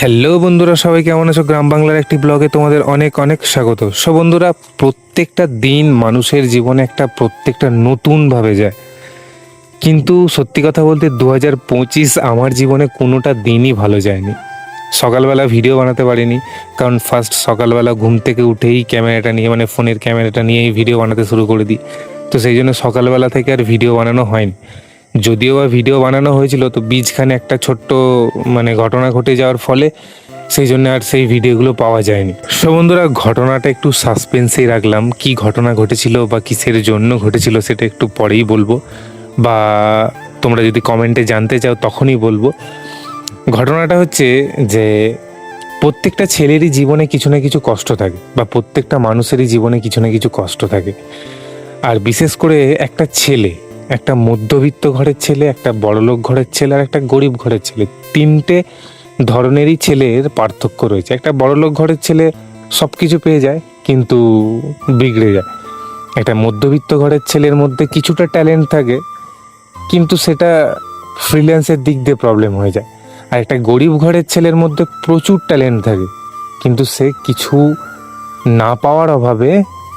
Hello বন্ধুরা, সবাই কেমন আছো? গ্রাম বাংলার একটি ব্লগে তোমাদের অনেক অনেক স্বাগত। সো বন্ধুরা, প্রত্যেকটা দিন মানুষের জীবনে একটা প্রত্যেকটা নতুনভাবে যায়। কিন্তু সত্যি কথা বলতে দু হাজার পঁচিশ আমার জীবনে কোনোটা দিনই ভালো যায়নি। সকালবেলা ভিডিও বানাতে পারিনি, কারণ ফার্স্ট সকালবেলা ঘুম থেকে উঠেই ক্যামেরাটা নিয়ে মানে ফোনের ক্যামেরাটা নিয়েই ভিডিও বানাতে শুরু করে দিই। তো সেই জন্য সকালবেলা থেকে আর ভিডিও বানানো হয়নি। যদিও বা ভিডিও বানানো হয়েছিল, তো বীজখানে একটা ছোট্ট মানে ঘটনা ঘটে যাওয়ার ফলে সেই জন্য আর সেই ভিডিওগুলো পাওয়া যায়নি। সো বন্ধুরা, ঘটনাটা একটু সাসপেন্সেই রাখলাম। কি ঘটনা ঘটেছিল বা কিসের জন্য ঘটেছিল সেটা একটু পরেই বলব। বা তোমরা যদি কমেন্টে জানতে চাও তখনই বলব। ঘটনাটা হচ্ছে যে, প্রত্যেকটা ছেলেরই জীবনে কিছু না কিছু কষ্ট থাকে বা প্রত্যেকটা মানুষেরই জীবনে কিছু না কিছু কষ্ট থাকে। আর বিশেষ করে একটা ছেলে একটা মধ্যবিত্ত ঘরের ছেলে, একটা বড়লোক ঘরের ছেলে আর একটা গরিব ঘরের ছেলে। তিনটে ধরনেরই ছেলের পার্থক্য রয়েছে। একটা বড়লোক ঘরের ছেলে সব কিছু পেয়ে যায়, কিন্তু বিগড়ে যায়। একটা মধ্যবিত্ত ঘরের ছেলের মধ্যে কিছুটা ট্যালেন্ট থাকে, কিন্তু সেটা ফ্রিল্যান্সের দিক দিয়ে প্রবলেম হয়ে যায়। আর একটা গরিব ঘরের ছেলের মধ্যে প্রচুর ট্যালেন্ট থাকে, কিন্তু সে কিছু না পাওয়ার অভাবে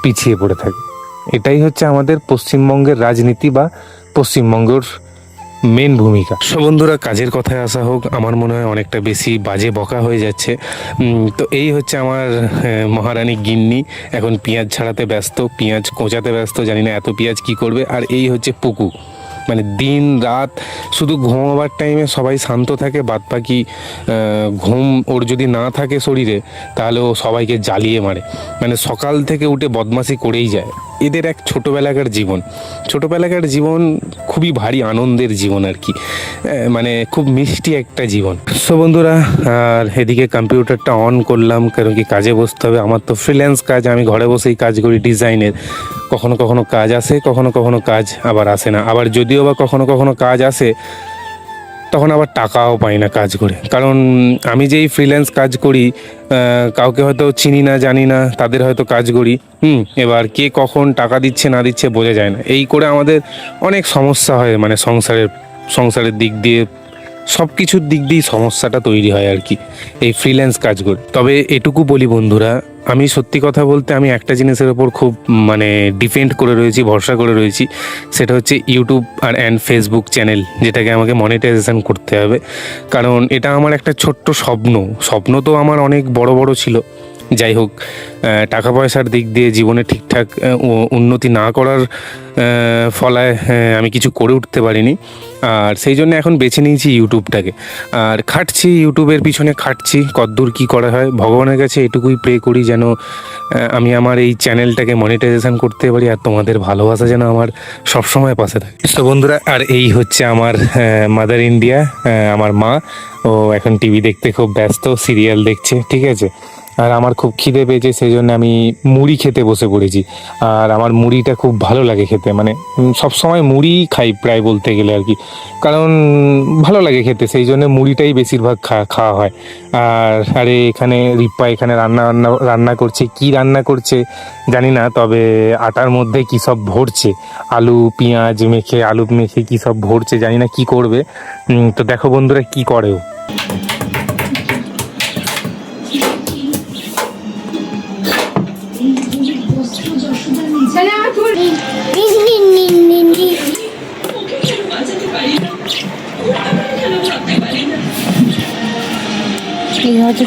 পিছিয়ে পড়ে থাকে। এটাই হচ্ছে আমাদের পশ্চিমবঙ্গের রাজনীতি বা পশ্চিমবঙ্গের মেন ভূমিকা। সো বন্ধুরা, কাজের কথায় আসা হোক, আমার মনে হয় অনেকটা বেশি বাজে বকা হয়ে যাচ্ছে। তো এই হচ্ছে আমার মহারানী গিন্নি। এখন পেঁয়াজ ছাড়াতে ব্যস্ত, পেঁয়াজ কোঁচাতে ব্যস্ত, জানি না এত পেঁয়াজ কি করবে। আর এই হচ্ছে পুকু। মানে দিন, রাত, শুধু ঘুমাবার টাইমে সবাই শান্ত থাকে বাদ বাকি ঘুম ওর যদি না থাকে শরীরে, তাহলে ও সবাইকে জ্বালিয়ে মারে। মানে সকাল থেকে উঠে বদমাশি করেই যায়। এদের এক ছোটোবেলাকার জীবন। ছোটোবেলাকার জীবন খুবই ভারী আনন্দের জীবন আর কি। মানে খুব মিষ্টি একটা জীবন। সো বন্ধুরা, আর এদিকে কম্পিউটারটা অন করলাম, কারণ কি কাজে বসতে হবে। আমার তো ফ্রিল্যান্স কাজ, আমি ঘরে বসেই কাজ করি ডিজাইনের। কখনো কখনো কাজ আসে, কখনো কখনো কাজ আবার আসে না। আবার যদিও বা কখনো কখনো কাজ আসে তখন আবার টাকাও পাই না কাজ করে। কারণ আমি যেই ফ্রিল্যান্স কাজ করি কাউকে হয়তো চিনি না, জানি না, তাদের হয়তো কাজ করি, হুম, এবার কে কখন টাকা দিচ্ছে, না দিচ্ছে বোঝা যায় না। এই করে আমাদের অনেক সমস্যা হয় মানে সংসারের সংসারের দিক দিয়ে সব কিছুর দিক দিয়েই সমস্যাটা তৈরি হয় আর কি, এই ফ্রিল্যান্স কাজ করে। তবে এটুকু বলি বন্ধুরা আমি সত্যি কথা বলতে আমি একটা জিনিসের ওপর খুব মানে ডিপেন্ড করে রয়েছি, ভরসা করে রয়েছি। সেটা হচ্ছে ইউটিউব আর অ্যান্ড ফেসবুক চ্যানেল যেটাকে আমাকে মনিটাইজেশন করতে হবে। কারণ এটা আমার একটা ছোট্ট স্বপ্ন। স্বপ্ন তো আমার অনেক বড় বড় ছিল। যাই হোক টাকা পয়সার দিক দিয়ে জীবনে ঠিকঠাক উন্নতি না করার ফলায় আমি কিছু করে উঠতে পারিনি। আর সেই জন্য এখন বেছে নিয়েছি ইউটিউবটাকে। আর খাটছি, ইউটিউবের পিছনে খাটছি, কদ্দূর কি করা হয়। ভগবানের কাছে এটুকুই প্রে করি যেন আমি আমার এই চ্যানেলটাকে মনিটাইজেশন করতে পারি আর তোমাদের ভালোবাসা যেন আমার সবসময় পাশে থাকে। তো বন্ধুরা, আর এই হচ্ছে আমার মাদার ইন্ডিয়া আমার মা। ও এখন টিভি দেখতে খুব ব্যস্ত সিরিয়াল দেখছে, ঠিক আছে? আর আমার খুব খিদে পেয়েছে সেই জন্য আমি মুড়ি খেতে বসে পড়েছি। আর আমার মুড়িটা খুব ভালো লাগে খেতে মানে সব সময় মুড়ি খাই প্রায় বলতে গেলে আর কি। কারণ ভালো লাগে খেতে সেই জন্য মুড়িটাই বেশিরভাগ খাওয়া হয়। আর আরে এখানে রিপ্পা এখানে রান্না রান্না রান্না করছে, কি রান্না করছে জানি না, তবে আটার মধ্যে কি সব ভরছে? আলু, পেঁয়াজ মেখে, আলু মেখে কি সব ভরছে জানি না, কি করবে? তো দেখো বন্ধুরা কি করে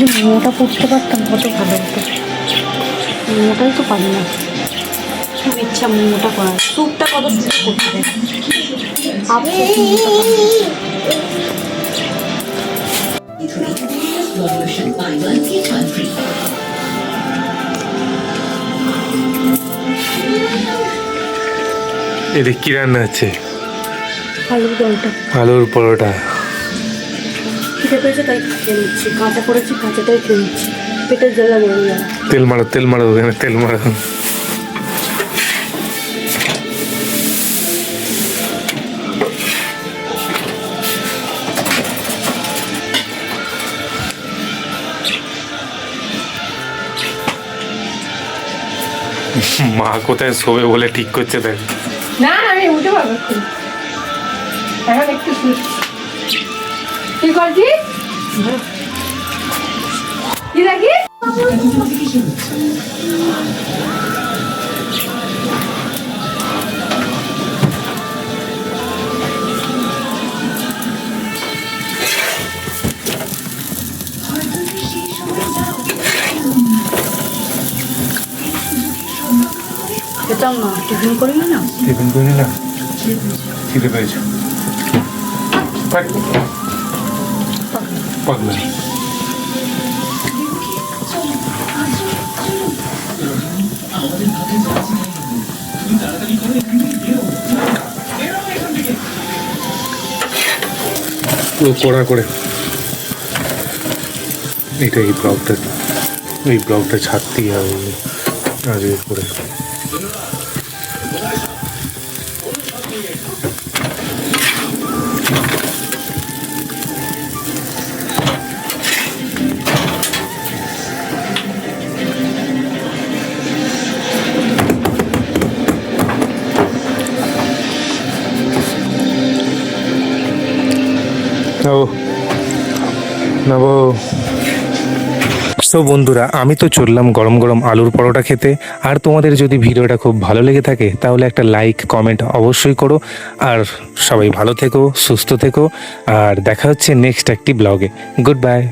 যদি মোমোটা করতে পারতাম কত ভালো হতো। মোটাই তো পারি না। খুব ইচ্ছা মোটা করার। স্যুপটা কত সুন্দর করতে এদের কি রান্না আছে? আলুর দলটা আলুর পরোটা। খিদে পেয়েছে তাই খেয়ে নিচ্ছি কাঁচা করেছি কাঁচাটাই খেয়ে নিচ্ছি পেটের জ্বালা বেড়ে যাবে তেল মারো তেল মারো ওখানে তেল মারো। মা কোথায় শোবে বলে ঠিক করছে দেখ। না আমি উঠে পারব এখন। এখন একটু শুচ্ছি কি করছিস খেতাম না টিফিন করি না টিফিন করে না খিদে পেয়েছে পাগলা কড়া করে এটা এই ব্লগটা এই ব্লগটা ছাড়তেই হবে। আজকে করে নাও। নাবো। সো বন্ধুরা, আমি তো চললাম গরম গরম আলুর পরোটা খেতে। আর তোমাদের যদি ভিডিওটা খুব ভালো লেগে থাকে, তাহলে একটা লাইক, কমেন্ট অবশ্যই করো। আর সবাই ভালো থেকো, সুস্থ থেকো। আর দেখা হচ্ছে নেক্সট একটি ব্লগে। Good bye.